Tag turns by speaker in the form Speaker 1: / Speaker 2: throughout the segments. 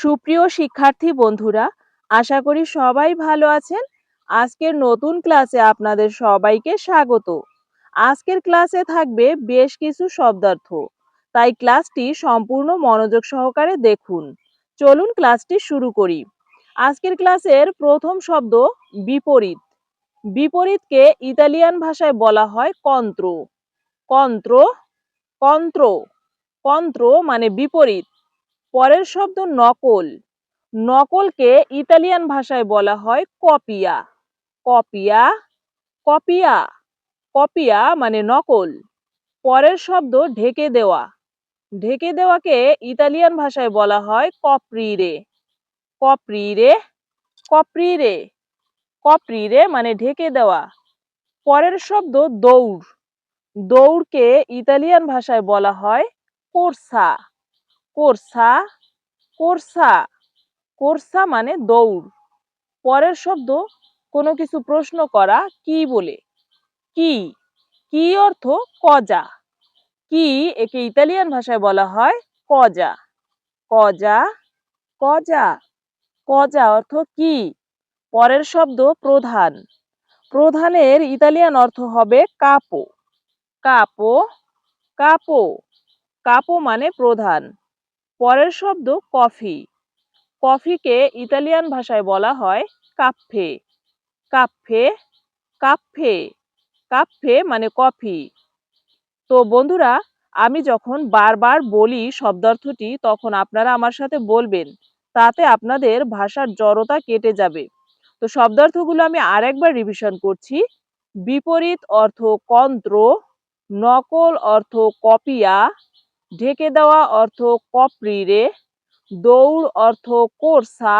Speaker 1: সুপ্রিয় শিক্ষার্থী বন্ধুরা, আশা করি সবাই ভালো আছেন। আজকের নতুন ক্লাসে আপনাদের সবাইকে স্বাগত। আজকের ক্লাসে থাকবে বেশ কিছু শব্দার্থ। তাই ক্লাসটি সম্পূর্ণ মনোযোগ সহকারে দেখুন। চলুন ক্লাসটি শুরু করি। আজকের ক্লাসের প্রথম শব্দ বিপরীত। বিপরীতকে ইতালিয়ান ভাষায় বলা হয় কন্ত্র। কন্ত্র কন্ত্র কন্ত্র মানে বিপরীত। পরের শব্দ নকল। নকলকে ইতালিয়ান ভাষায় বলা হয় কপিয়া। কপিয়া কপিয়া কপিয়া মানে নকল। পরের শব্দ ঢেকে দেওয়া। ঢেকে দেওয়াকে ইতালিয়ান ভাষায় বলা হয় কপ্রিরে। কপ্রিরে কপ্রিরে কপ্রিরে মানে ঢেকে দেওয়া। পরের শব্দ দৌড়। দৌড়কে ইতালিয়ান ভাষায় বলা হয় কোর্সা। কোর্সা কোর্সা কোর্সা মানে দৌড়। পরের শব্দ কোনো কিছু প্রশ্ন করা, কি বলে? কি? কি অর্থ কজা? কি একে ইতালিয়ান ভাষায় বলা হয় কজা। কজা কজা। কজা অর্থ কি? পরের শব্দ প্রধান। প্রধানের ইতালিয়ান অর্থ হবে কাপো। কাপো কাপো। কাপো মানে প্রধান। পরের শব্দ কফি। কফিকে ইতালিয়ান ভাষায় বলা হয় কাফে। কাফে কাফে কাফে মানে কফি। তো বন্ধুরা, আমি যখন বারবার বলি শব্দার্থটি, তখন আপনারা আমার সাথে বলবেন, তাতে আপনাদের ভাষার জড়তা কেটে যাবে। তো শব্দার্থগুলো আমি আরেকবার রিভিশন করছি। বিপরীত অর্থ কন্ত্র, নকল অর্থ কপিয়া ঢেকে দেওয়া অর্থ কপ্রিরে দৌড় অর্থ কোর্সা,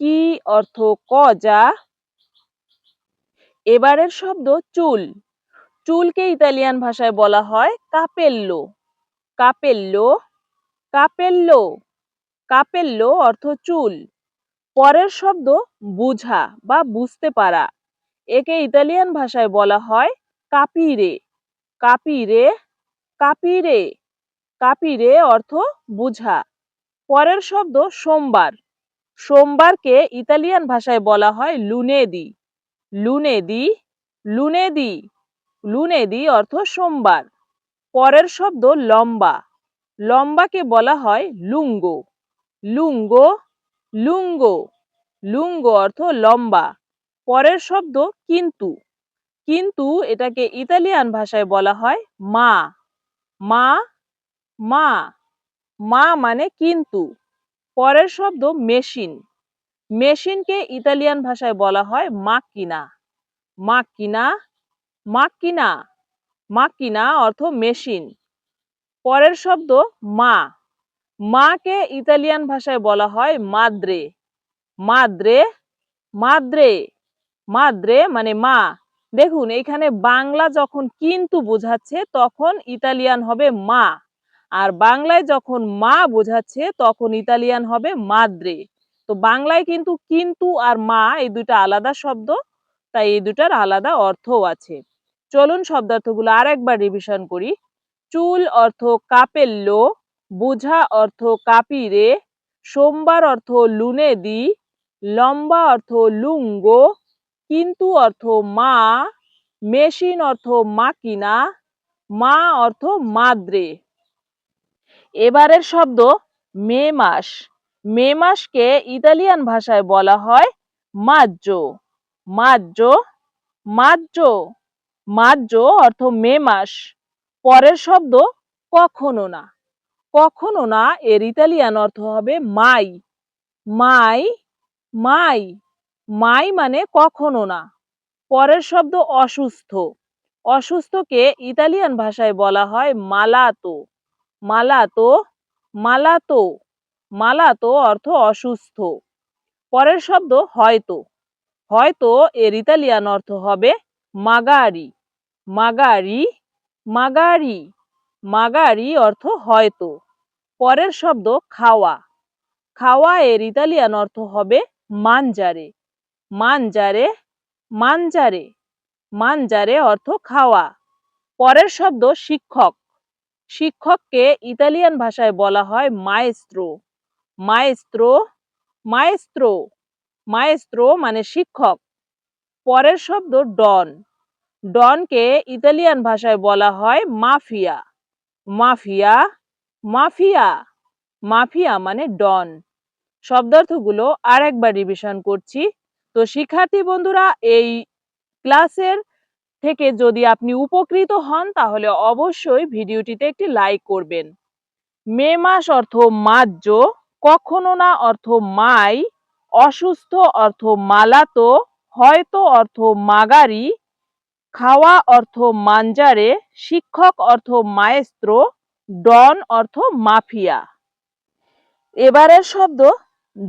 Speaker 1: কি অর্থ কজা। এবারের শব্দ চুল। চুলকে ইতালিয়ান ভাষায় বলা হয় কাপেল্লো। কাপেল্লো কাপেল্লো কাপেল্লো অর্থ চুল। পরের শব্দ বুঝা বা বুঝতে পারা। একে ইতালিয়ান ভাষায় বলা হয় কাপিরে। কাপিরে কাপিরে। কাপিরে অর্থ বুঝা। পরের শব্দ সোমবার। সোমবারকে ইতালিয়ান ভাষায় বলা হয় লুনেদি। লুনেদি লুনেদি লুনেদি অর্থ সোমবার। পরের শব্দ লম্বা। লম্বাকে বলা হয় লুঙ্গো। লুঙ্গো লুঙ্গো। লুঙ্গো অর্থ লম্বা। পরের শব্দ কিন্তু। কিন্তু এটাকে ইতালিয়ান ভাষায় বলা হয় মা। মা মা মা মানে কিন্তু। পরের শব্দ মেশিন। মেশিনকে ইতালিয়ান ভাষায় বলা হয় মাকিনা মাকিনা মাকিনা মাকিনা অর্থ মেশিন। পরের শব্দ মা। মাকে ইতালিয়ান ভাষায় বলা হয় মাদ্রে। মাদ্রে মাদ্রে মাদ্রে মানে মা। দেখুন, এখানে বাংলা যখন কিন্তু বোঝাচ্ছে, তখন ইতালিয়ান হবে মা। আর বাংলায় যখন মা বোঝাচ্ছে, তখন ইতালিয়ান হবে মাদ্রে। তো বাংলায় কিন্তু কিন্তু আর মা এই দুটা আলাদা শব্দ, তাই এই দুটার আলাদা অর্থও আছে। চলুন শব্দার্থগুলো আর একবার রিভিশন করি। চুল অর্থ কাপেল্লো, বোঝা অর্থ কাপিরে, সোমবার অর্থ লুনেদি লম্বা অর্থ লুঙ্গো, কিন্তু অর্থ মা, মেশিন অর্থ মাকিনা, মা অর্থ মাদ্রে। এবারের শব্দ মে মাস। মে মাসকে ইতালিয়ান ভাষায় বলা হয় মাজ্জো। মাজ্জো মাজ্জো মাজ্জো অর্থ মে মাস। পরের শব্দ কখনো না। কখনো না, এর ইতালিয়ান অর্থ হবে মাই। মাই মাই মাই মানে কখনো না। পরের শব্দ অসুস্থ। অসুস্থকে ইতালিয়ান ভাষায় বলা হয় মালাতো। মালাতো মালাতো মালাতো অর্থ অসুস্থ। পরের শব্দ হয়তো। হয়তো এর ইতালিয়ান অর্থ হবে মাগারি। মাগারি মাগারি মাগারি অর্থ হয়তো। পরের শব্দ খাওয়া। খাওয়া এর ইতালিয়ান অর্থ হবে মানজারে। মানজারে মানজারে। মানজারে অর্থ খাওয়া। পরের শব্দ শিক্ষক। শিক্ষককে ইতালিয়ান ভাষায় বলা হয় মায়েস্ত্রো মায়েস্ত্রো মায়েস্ত্রো মায়েস্ত্রো মানে শিক্ষক। পরের শব্দ ডন ডনকে ইতালিয়ান ভাষায় বলা হয় মাফিয়া মাফিয়া মাফিয়া মাফিয়া মানে ডন শব্দার্থগুলো আর একবার রিভিশন করছি। তো শিক্ষার্থী বন্ধুরা, এই ক্লাসের থেকে যদি আপনি উপকৃত হন, তাহলে অবশ্যই ভিডিওটিতে একটি লাইক করবেন। মে মাস অর্থ মাজ্য কখনো না অর্থ মাই, অসুস্থ অর্থ মালাতো, হয়তো অর্থ মাগারি, খাওয়া অর্থ মাঞ্জারে, শিক্ষক অর্থ মায়েস্ত্র, ডন অর্থ মাফিয়া। এবারের শব্দ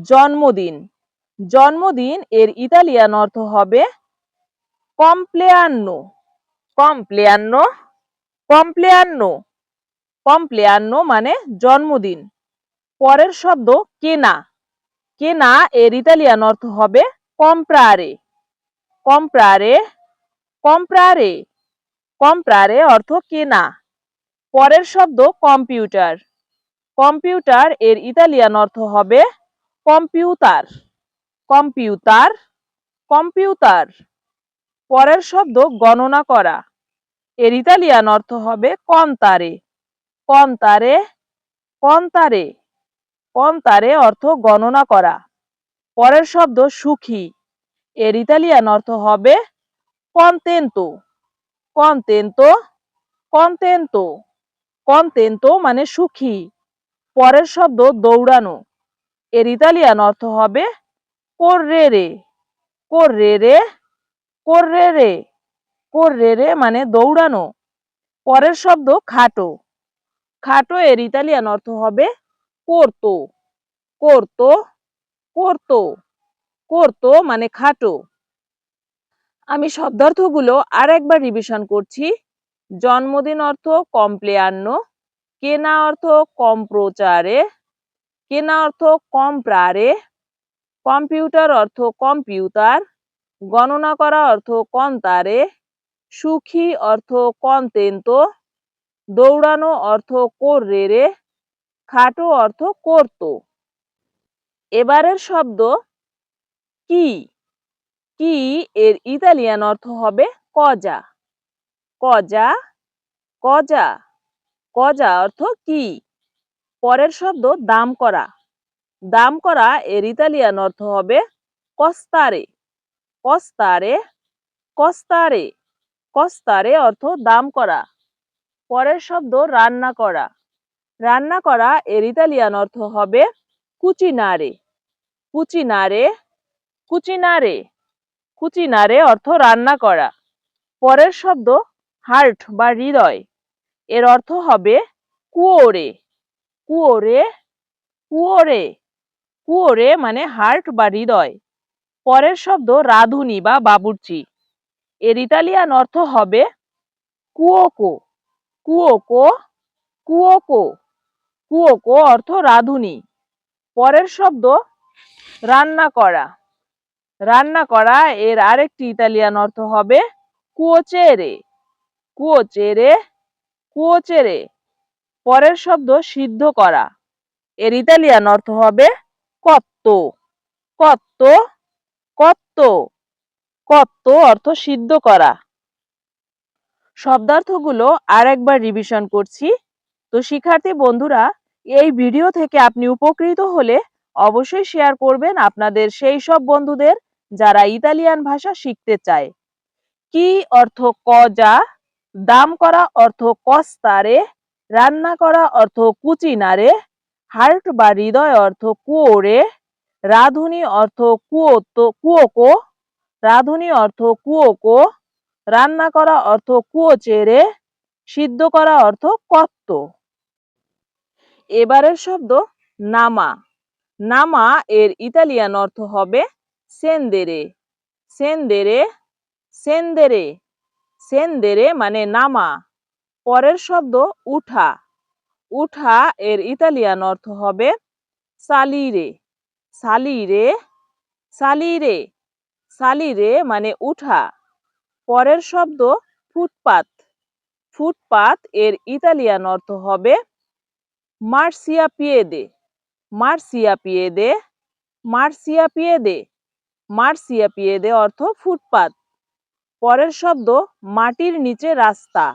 Speaker 1: জন্মদিন। জন্মদিন এর ইতালিয়ান অর্থ হবে কমপ্লেয়ান্নো কমপ্লেয়ান্নো কমপ্লেয়ান্নো কমপ্লেয়ান্নো মানে জন্মদিন। পরের শব্দ কেনা। কেনা এর ইতালিয়ান অর্থ হবে কম্প্রারে। কম্প্রারে কম্প্রারে কম্প্রারে অর্থ কেনা। পরের শব্দ কম্পিউটার। কম্পিউটার এর ইতালিয়ান অর্থ হবে কম্পিউটার। Computer computer. পরের শব্দ গণনা করা। এর ইতালিয়ান অর্থ হবে কন্তারে। কন্তারে কন্তারে। কন্তারে অর্থ গণনা করা। পরের শব্দ সুখী। এর ইতালিয়ান অর্থ হবে কন্তেন্তো। কন্তেন্তো কন্তেন্তো। কন্তেন্তো মানে সুখী। পরের শব্দ দৌড়ানো। এর ইতালিয়ান অর্থ হবে কোর্রেরে কোর্রেরে কোর্রেরে কোর্রেরে মানে দৌড়ানো। পরের শব্দ খাটো। খাটো এর ইতালিয়ান অর্থ হবে করতো। করতো করতো করতো মানে খাটো। আমি শব্দার্থগুলো আর একবার রিভিশন করছি। জন্মদিন অর্থ কমপ্লেয়ান্ন, কেনা অর্থ কম্প্রচারে, কেনা অর্থ কম্প্রারে, কম্পিউটার অর্থ কম্পিউটার গণনা করা অর্থ কন্তারে সুখী অর্থ কন্তেন্ত দৌড়ানো অর্থ কোর্রেরে খাটো অর্থ করতো। এবারের শব্দ কি? কি এর ইতালিয়ান অর্থ হবে কজা। কজা কজা কজা অর্থ কি? পরের শব্দ দাম করা। দাম করা এর ইতালিয়ান অর্থ হবে কস্তারে। কস্তারে কস্তারে কস্তারে অর্থ দাম করা। পরের শব্দ রান্না করা। রান্না করা এর ইতালিয়ান অর্থ হবে কুচিনারে কুচিনারে কুচিনারে কুচিনারে অর্থ রান্না করা। পরের শব্দ হার্ট বা হৃদয়। এর অর্থ হবে কুয়োরে কুয়োরে কুয়োরে কুয়োরে মানে হার্ট বা হৃদয়। পরের শব্দ রাধুনি বা বাবুর্চি। এর ইতালিয়ান অর্থ হবে কুয়োকো। কুয়োকো কুয়োকো। কুয়োকো অর্থ রাধুনি। পরের শব্দ রান্না করা। রান্না করা এর আরেকটি ইতালিয়ান অর্থ হবে কুয়োচেরে। কুয়োচেরে কুয়োচেরে। পরের শব্দ সিদ্ধ করা। এর ইতালিয়ান অর্থ হবে কত্ত। কত্ত কত্ত কত্ত অর্থ সিদ্ধ করা। শব্দার্থগুলো আর একবার রিভিশন করছি। তো শিক্ষার্থী বন্ধুরা, এই ভিডিও থেকে আপনি উপকৃত হলে অবশ্যই শেয়ার করবেন আপনাদের সেই সব বন্ধুদের যারা ইতালিয়ান ভাষা শিখতে চায়। কি অর্থ কজা দাম করা অর্থ কস্তারে রান্না করা অর্থ কুচিনারে হার্ট বা হৃদয় অর্থ কুয়োরে রাধুনি অর্থ কুয়োতো কুয়োকো রাধুনি অর্থ কুয়োকো রান্না করা অর্থ কুয়োচেরে সিদ্ধ করা অর্থ কত্ত। এবারের শব্দ নামা। নামা এর ইতালিয়ান অর্থ হবে সেন্দেরে। সেন্দেরে সেন্দেরে। সেন্দেরে মানে নামা। পরের শব্দ উঠা। উঠা এর ইতালিয়ান অর্থ হবে সালিরে। সালিরে সালিরে সালিরে মানে উঠা। পরের শব্দ ফুটপাত। ফুটপাত এর ইতালিয়ান অর্থ হবে মার্সিয়া পিয়েদে। মার্সিয়া পিয়েদে মার্সিয়া পিয়েদে। মার্সিয়া পিয়েদে অর্থ ফুটপাত। পরের শব্দ মাটির নিচে রাস্তা।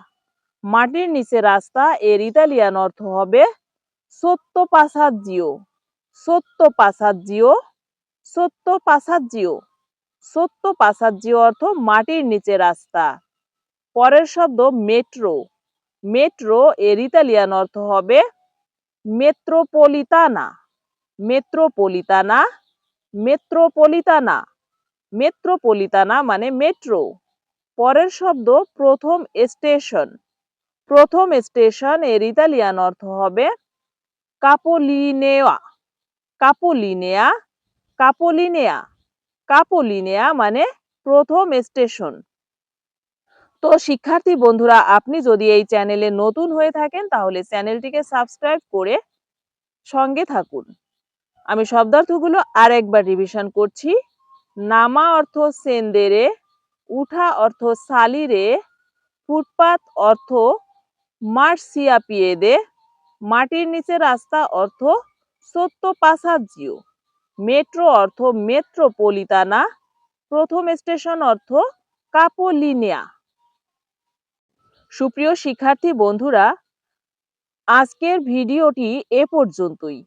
Speaker 1: মাটির নিচে রাস্তা এর ইতালিয়ান অর্থ হবে সত্য পাসাজ্জিও সত্য পাসাজ্জিও সত্য পাসাজ্জিও সত্য পাসাজ্জিও অর্থ মাটির নিচে রাস্তা। পরের শব্দ মেট্রো। মেট্রো এর ইতালিয়ান অর্থ হবে মেট্রোপলিতানা। মেট্রোপলিতানা মেট্রোপলিতানা। মেট্রোপলিতানা মানে মেট্রো। পরের শব্দ প্রথম স্টেশন। প্রথম স্টেশনের ইতালিয়ান অর্থ হবে কাপোলিনেয়া কাপোলিনেয়া কাপোলিনেয়া কাপোলিনেয়া মানে প্রথম স্টেশন। তো শিক্ষার্থী বন্ধুরা, আপনি যদি এই চ্যানেলে নতুন হয়ে থাকেন, তাহলে চ্যানেলটিকে সাবস্ক্রাইব করে সঙ্গে থাকুন। আমি শব্দার্থগুলো আর একবার রিভিশন করছি। নামা অর্থ সেন্দেরে, উঠা অর্থ সালিরে, ফুটপাত অর্থ মার্সিয়া পিয়েদে মাটির নিচে রাস্তা অর্থ সত্য পাসাজিও মেট্রো অর্থ মেট্রোপলিতানা, প্রথম স্টেশন অর্থ কাপোলিনিয়া। সুপ্রিয় শিক্ষার্থী বন্ধুরা, আজকের ভিডিওটি এ পর্যন্তই।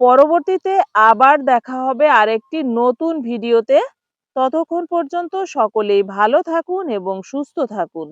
Speaker 1: পরবর্তীতে আবার দেখা হবে আরেকটি নতুন ভিডিওতে। ততক্ষণ পর্যন্ত সকলেই ভালো থাকুন এবং সুস্থ থাকুন।